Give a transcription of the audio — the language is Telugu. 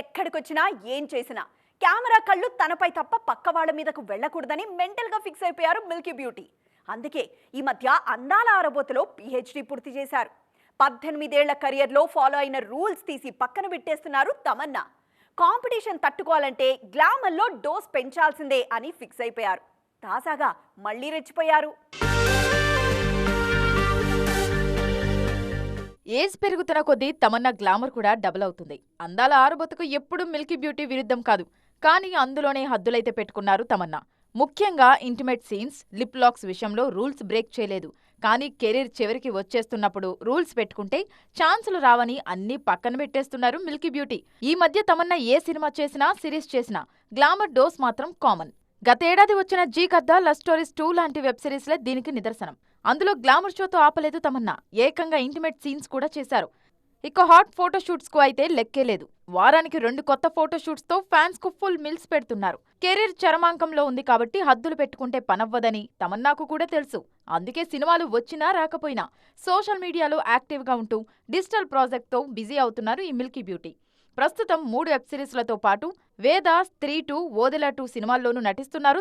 ఎక్కడికొచ్చినా ఏం చేసినా. కెమెరా కళ్ళు తనపై తప్ప పక్క వాళ్ళ మీదకు వెళ్ళకూడదని మెంటల్గా ఫిక్స్ అయిపోయారు మిల్కీ బ్యూటీ. అందుకే ఈ మధ్య అందాల ఆరబోతులో పిహెచ్డి పూర్తి చేశారు. పద్దెనిమిదేళ్ళ కెరియర్లో ఫాలో అయిన రూల్స్ తీసి పక్కన పెట్టేస్తున్నారు తమన్నా. కాంపిటీషన్ తట్టుకోవాలంటే గ్లామర్లో డోస్ పెంచాల్సిందే అని ఫిక్స్ అయిపోయారు. తాజాగా మళ్ళీ రెచ్చిపోయారు. ఏజ్ పెరుగుతున్న కొద్దీ తమన్నా గ్లామర్ కూడా డబుల్ అవుతుంది. అందాల ఆరుబతుకు ఎప్పుడూ మిల్కీ బ్యూటీ విరుద్ధం కాదు. కానీ అందులోనే హద్దులైతే పెట్టుకున్నారు తమన్నా. ముఖ్యంగా ఇంటిమేట్ సీన్స్ లిప్ లాక్స్ విషయంలో రూల్స్ బ్రేక్ చేయలేదు. కానీ కెరీర్ చివరికి వచ్చేస్తున్నప్పుడు రూల్స్ పెట్టుకుంటే ఛాన్సులు రావని అన్నీ పక్కన పెట్టేస్తున్నారు మిల్కీ బ్యూటీ. ఈ మధ్య తమన్నా ఏ సినిమా చేసినా సిరీస్ చేసినా గ్లామర్ డోస్ మాత్రం కామన్. గతేడాది వచ్చిన Jee Karda love stories two లాంటి వెబ్ సిరీస్లే దీనికి నిదర్శనం. అందులో గ్లామర్ షోతో ఆపలేదు తమన్నా. ఏకంగా ఇంటిమేట్ సీన్స్ కూడా చేశారు. ఇక హాట్ ఫోటోషూట్స్కు అయితే లెక్కే లేదు. వారానికి రెండు కొత్త ఫోటోషూట్స్తో ఫ్యాన్స్కు ఫుల్ మిల్స్ పెడుతున్నారు. కెరీర్ చరమాంకంలో ఉంది కాబట్టి హద్దులు పెట్టుకుంటే పనవ్వదని తమన్నాకు కూడా తెలుసు. అందుకే సినిమాలు వచ్చినా రాకపోయినా సోషల్ మీడియాలో యాక్టివ్గా ఉంటూ డిజిటల్ ప్రాజెక్ట్తో బిజీ అవుతున్నారు ఈ మిల్కీ బ్యూటీ. ప్రస్తుతం మూడు వెబ్ సిరీస్లతో పాటు వేద స్త్రీ టూ ఓదెల టూ సినిమాల్లోనూ నటిస్తున్నారు.